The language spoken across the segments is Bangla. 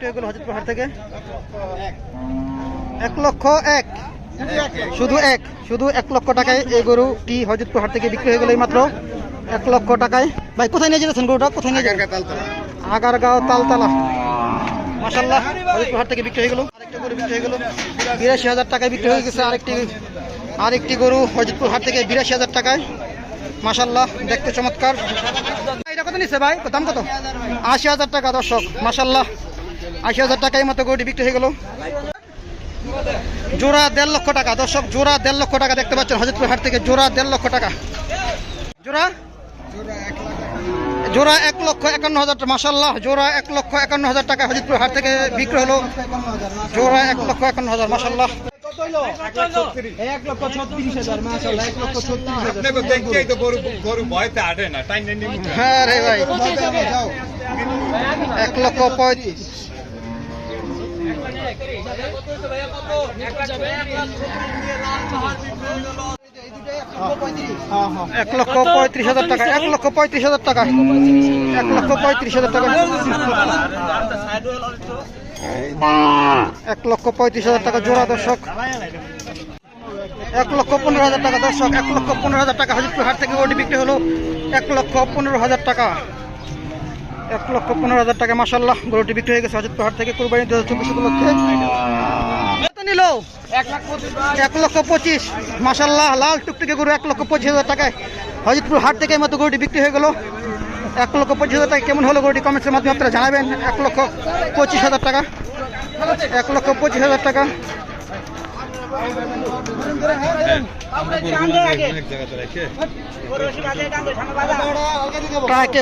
বিক্রি হয়ে গেল হজরতপুর হাট থেকে? এক। লক্ষ এক। শুধু এক শুধু এক লক্ষ টাকায় এই গরুটি হজরতপুর হাট থেকে বিক্রি হয়ে গেল মাত্র এক লক্ষ টাকায়। ভাই কোথায় নিয়ে যেতেছেন গরুটা? কোথায় নিয়ে যাবেন আগারগাঁও তালতলা। মাসাল্লাহ হরিপুর হাট থেকে বিক্রি হয়ে গেল। আরেকটা গরু বিক্রি হয়ে গেল। বিরাশি হাজার টাকায় বিক্রি হয়ে গেছে আরেকটি। আরেকটি গরু হজিতপুর হাট থেকে বিরাশি হাজার টাকায়। মাসাল্লাহ দেখতে চমৎকার। এটা কত নিচ্ছে ভাই? দাম কত? আশি হাজার টাকা দর্শক। মাসাল্লাহ আশি হাজার টাকায় মতো গরুটি বিক্রি হয়ে গেল। জোড়া দেড় লক্ষ টাকা, দর্শক, জোড়া দেড় লক্ষ টাকা দেখতে পাচ্ছেন হজরতপুর হাট থেকে, জোড়া দেড় লক্ষ টাকা। জোড়া? জোড়া এক লক্ষ একান্ন হাজার মাসাল্লাহ জোড়া এক লক্ষ একান্ন হাজার টাকা হজিতপুর হাট থেকে বিক্রি হলো। জোড়া এক লক্ষ একান্ন হাজার মাসাল্লাহ হ্যাঁ রে ভাই। এক লক্ষ পঁয়ত্রিশ। এক লক্ষ পঁয়ত্রিশ হাজার টাকা, এক লক্ষ পঁয়ত্রিশ হাজার টাকা। এক লক্ষ পঁয়ত্রিশ হাজার টাকা। এক লক্ষ পঁয়ত্রিশ হাজার টাকা জোড়া দর্শক। এক লক্ষ পনেরো হাজার টাকা দর্শক, এক লক্ষ পনেরো হাজার টাকা হাজিরপুর হাট থেকে ওটি বিক্রি হলো। এক লক্ষ পনেরো হাজার টাকা। এক লক্ষ পনেরো হাজার টাকা মাসাল্লাহ গরুটি বিক্রি হয়ে গেছে হাজিরপুর হাট থেকে কুরবানি দু হাজার চব্বিশ উপলক্ষে নিল? এক লক্ষ পঁচিশ। মাসাল্লাহ লাল টুকটুকে গরু এক লক্ষ পঁচিশ হাজার টাকায়। হজিরপুর হাট থেকে মতো গরুটি বিক্রি হয়ে গেল। এক লক্ষ পঁচিশ হাজার টাকা কেমন হলো গরুটি? কমেন্টসের মাধ্যমে আপনারা জানাবেন। এক লক্ষ পঁচিশ হাজার টাকা। এক লক্ষ পঁচিশ হাজার টাকা।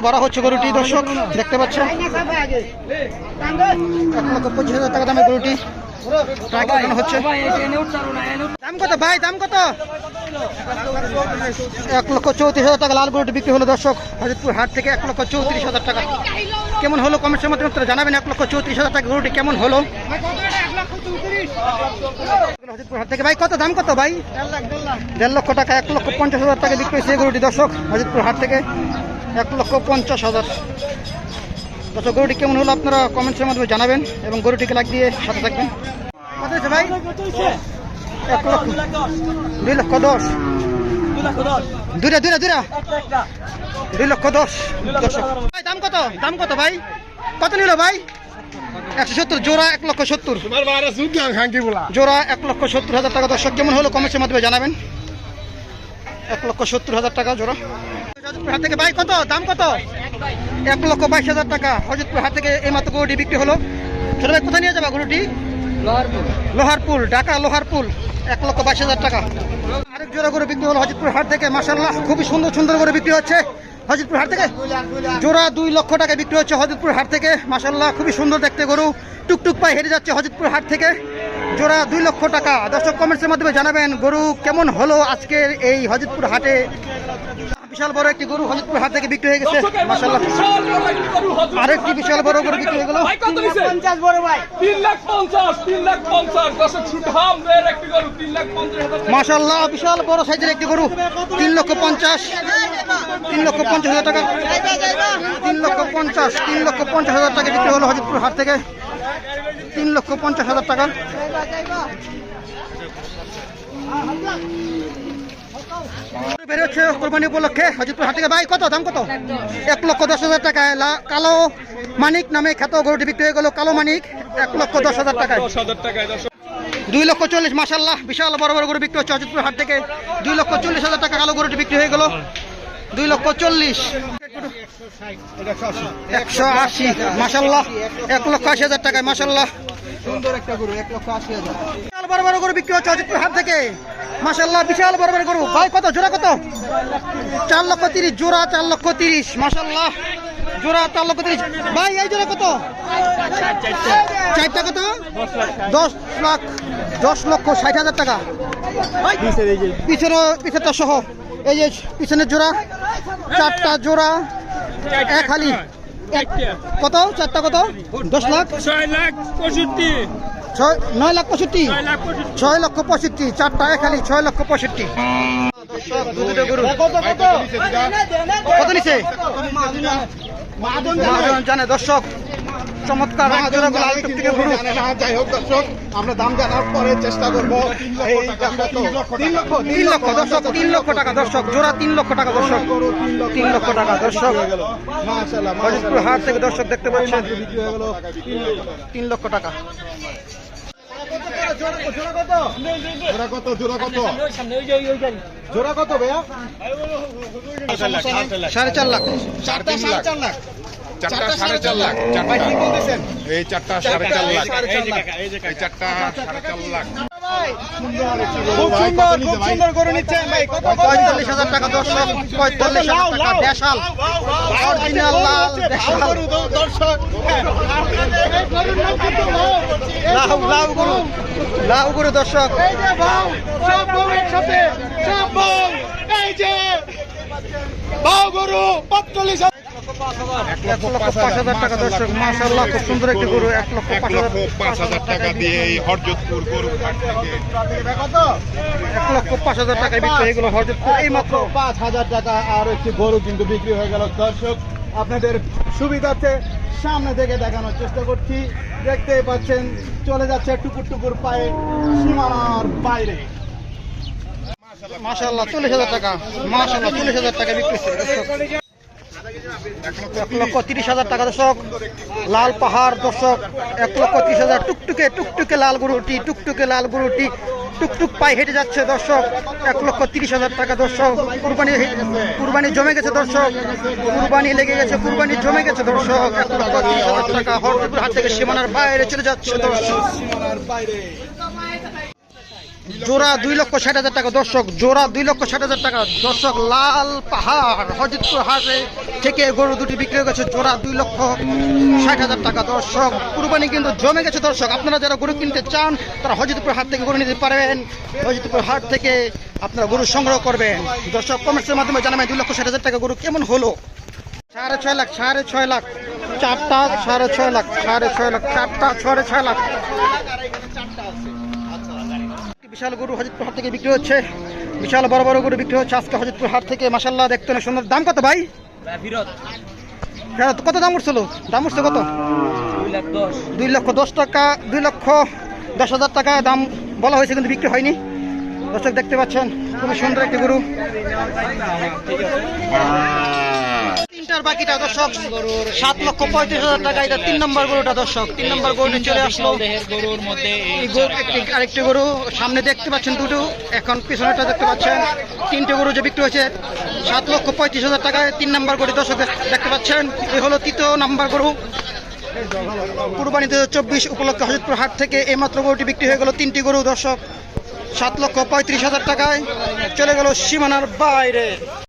ভরা হচ্ছে গরুটি? দর্শক, দেখতে পাচ্ছেন। এক লক্ষ পঁচিশ হাজার টাকা দামের গরুটি। হচ্ছে দাম কত ভাই দাম কত এক লক্ষ চৌত্রিশ হাজার টাকা লাল গরুটি বিক্রি হলো দর্শক হাজিরপুর হাট থেকে এক লক্ষ চৌত্রিশ হাজার টাকা কেমন হলো কমেন্টের মাধ্যমে জানাবেন এক লক্ষ চৌত্রিশ হাজার টাকা গরুটি কেমন হলো হাজিরপুর হাট থেকে। ভাই, কত দাম কত ভাই? দেড় লক্ষ টাকা, এক লক্ষ পঞ্চাশ হাজার টাকা বিক্রি হয়েছে গরুটি। দর্শক, হাজিরপুর হাট থেকে এক লক্ষ পঞ্চাশ হাজার। দর্শক, গরুটি কেমন হলো আপনারা কমেন্টসের মাধ্যমে জানাবেন এবং গরুটিকে লাগ দিয়ে সাথে থাকবেন। কত ভাই? এক লক্ষ। দুই লক্ষ দশ। দুইটা দুইটা দুইটা দুই লক্ষ দশ। দর্শক, ভাই, দাম কত? দাম কত ভাই? কত নিল ভাই? একশো সত্তর জোড়া এক লক্ষ সত্তর। জোড়া এক লক্ষ সত্তর হাজার টাকা। দর্শক কেমন হলো কমেন্টের মাধ্যমে জানাবেন। এক লক্ষ সত্তর হাজার টাকা জোড়া। হজরতপুর হাট থেকে ভাই কত? দাম কত? এক লক্ষ বাইশ হাজার টাকা। হজরতপুর হাট থেকে এই মাত্র গরুটি বিক্রি হলো। ছোট ভাই কোথায় নিয়ে যাবা গরুটি? লোহারপুল ঢাকা লোহারপুল এক লক্ষ বাইশ হাজার টাকা। আরেক জোড়া গরু বিক্রি হলো হজরতপুর হাট থেকে। মাসাল্লাহ খুবই সুন্দর সুন্দর করে বিক্রি হচ্ছে। হজরতপুর হাট থেকে? জোড়া দুই লক্ষ টাকা বিক্রি হচ্ছে হজরতপুর হাট থেকে। মাসাল্লাহ খুবই সুন্দর দেখতে গরু। টুকটুক পায়ে হেরে যাচ্ছে হজরতপুর হাট থেকে। জোড়া দুই লক্ষ টাকা। দর্শক কমেন্টসের মাধ্যমে জানাবেন, গরু কেমন হলো আজকের এই হজরতপুর হাটে? বিশাল বড় একটি গরু হজরতপুর হাট থেকে বিক্রি হয়ে গেছে। মাসাল্লাহ আরেকটি বিশাল বড় গরু বিক্রি হয়ে গেল। পঞ্চাশ বড় ভাই তিন লাখ পঞ্চাশ। তিন লাখ পঞ্চাশ মাসাল্লাহ বিশাল বড় সাইজের একটি গরু। তিন লক্ষ পঞ্চাশ তিন লক্ষ পঞ্চাশ হাজার টাকা। তিন লক্ষ পঞ্চাশ তিন লক্ষ পঞ্চাশ হাজার টাকা বিক্রি হলো হজরতপুর হাট থেকে। তিন লক্ষ পঞ্চাশ হাজার টাকা। বেরোচ্ছে কোরবানি উপলক্ষে। হজরতপুর হাট থেকে ভাই কত দাম কত? এক লক্ষ দশ হাজার টাকায় কালো মানিক নামে খ্যাত গরুটি বিক্রি হয়ে গেল কালো মানিক। এক লক্ষ দশ হাজার টাকায়। দুই লক্ষ চল্লিশ মাসাল্লাহ বিশাল বড় বড় গরু বিক্রি হচ্ছে অজিতপুর হাট থেকে। দুই লক্ষ চল্লিশ হাজার টাকা কালো গরুটি বিক্রি হয়ে গেল। দুই লক্ষ চল্লিশ। একশো আশি মাসাল্লাহ এক লক্ষ আশি হাজার টাকায় মাসাল্লাহ সুন্দর একটা গরু এক লক্ষ আশি হাজার। বিশাল বড় বড় গরু বিক্রি হচ্ছে অজিতপুর হাট থেকে। মাসাল্লাহ বিশাল বড় বড় গরু। ভাই কত? জোড়া কত? চার লক্ষ তিরিশ জোড়া চার লক্ষ তিরিশ মাসাল্লাহ জোড়া চার লক্ষ তিরিশ ভাই এই জোড়া কত? চারটা কত? দশ লাখ দশ লক্ষ ষাট হাজার টাকা। পিছনে পিছনটা সহ। এই যে পিছনের জোড়া চারটা জোড়া এক হালি। কত? চারটা কত? দশ লাখ? ছয় লাখ পঁয়ষট্টি। ছয় নয় লাখ পঁয়ষট্টি? ছয় লক্ষ পঁয়ষট্টি। চারটা এক হালি ছয় লক্ষ পঁয়ষট্টি। কত নিছে? মহাজন জানে। দর্শক। চমৎকার গরু যাই হোক দর্শক আমরা দাম জানার পরে চেষ্টা করব? তিন লক্ষ তিন লক্ষ দর্শক তিন লক্ষ টাকা দর্শক জোড়া তিন লক্ষ টাকা দর্শক। তিন লক্ষ টাকা। দর্শক। হাট থেকে দর্শক দেখতে পাচ্ছেন। তিন লক্ষ টাকা। জোড়া কত জোড়া কত জোড়া কত জোড়া কত ভাইয়া সাড়ে চার লাখ চারটা সাড়ে চার লাখ চারটা সাড়ে চার লাখ চারটা কি এই চারটা সাড়ে চার লাখ সাড়ে চার লাখ এই চারটা সাড়ে চার লাখ খুব সুন্দর খুব সুন্দর গরু নিচ্ছেন ভাই কত? পঁয়তাল্লিশ হাজার টাকা দর্শক পঁয়তাল্লিশ হাজার টাকা দেশাল অরিজিনাল লাল দেশাল দর্শক লাউ লাউ গরু লাউ গরু দর্শক এই যে ভাও গরু পঁয়তাল্লিশ আপনাদের সুবিধার্থে সামনে থেকে দেখানোর চেষ্টা করছি দেখতেই পাচ্ছেন চলে যাচ্ছে টুকুর টুকুর পায়ে সীমানার বাইরে মাশাল্লাহ চল্লিশ হাজার টাকা মাশাল্লাহ চল্লিশ হাজার টাকা বিক্রি এক লক্ষ তিরিশ হাজার টাকা দর্শক। লাল পাহাড় দর্শক, এক লক্ষ তিরিশ হাজার টুকটুকে টুকটুকে লাল গরুটি, টুকটুকে লাল গরুটি, টুকটুক পায়ে হেঁটে যাচ্ছে দর্শক। এক লক্ষ তিরিশ হাজার টাকা দর্শক। কুরবানি কুরবানি জমে গেছে দর্শক। কুরবানি লেগে গেছে, কুরবানি জমে গেছে দর্শক। এক লক্ষ তিরিশ হাজার টাকা হরদপুর হাট থেকে সীমানার বাইরে চলে যাচ্ছে দর্শক। জোড়া দুই লক্ষ ষাট হাজার টাকা, দর্শক, জোড়া দুই লক্ষ ষাট হাজার টাকা। দর্শক, লাল পাহাড় হজিতপুর হাটে থেকে গরু দুটি বিক্রি হয়ে গেছে, জোড়া দুই লক্ষ ষাট হাজার টাকা। দর্শক, কুরবানি কিন্তু জমে গেছে, দর্শক। আপনারা যারা গরু কিনতে চান, তারা হজিতপুর হাট থেকে গরু নিতে পারবেন। হজিতপুর হাট থেকে আপনারা গরু সংগ্রহ করবেন। দর্শক, কমেন্টসের মাধ্যমে জানাবেন দুই লক্ষ ষাট হাজার টাকা গরু কেমন হলো? সাড়ে ছয় লাখ, সাড়ে ছয় লাখ, চারটা, সাড়ে ছয় লাখ, সাড়ে ছয় লাখ, চারটা, সাড়ে ছয় লাখ। বিশাল গরু হজিতপুর হাট থেকে বিক্রি হচ্ছে। বিশাল বড় বড় গরু বিক্রি হচ্ছে আজকে হজিতপুর হাট থেকে। মাসাল্লাহ দেখতে অনেক সুন্দর। দাম কত ভাই? কত দাম উঠছিল? দাম উঠছে কত? দুই লক্ষ দশ টাকা দুই লক্ষ দশ হাজার টাকা দাম বলা হয়েছে কিন্তু বিক্রি হয়নি। দর্শক দেখতে পাচ্ছেন খুবই সুন্দর একটি গরু। তিনটার বাকিটা দর্শক, সাত লক্ষ পঁয়ত্রিশ হাজার টাকা। এটা তিন নম্বর গরুটা দর্শক। তিন নম্বর গরুটি চলে আসলো। এই গরু, একটি, আরেকটি গরু। সামনে দেখতে পাচ্ছেন দুটো। এখন পিছনেটা দেখতে পাচ্ছেন। তিনটে গরু যে বিক্রি হয়েছে, সাত লক্ষ পঁয়ত্রিশ হাজার টাকায় তিন নম্বর গরু দর্শক দেখতে পাচ্ছেন। এই হলো তৃতীয় নাম্বার গরু। কুরবানি দু চব্বিশ উপলক্ষে হজরতপুর হাট থেকে এইমাত্র গরুটি বিক্রি হয়ে গেল তিনটি গরু দর্শক। সাত লক্ষ পঁয়ত্রিশ হাজার টাকায় চলে গেল সীমানার বাইরে।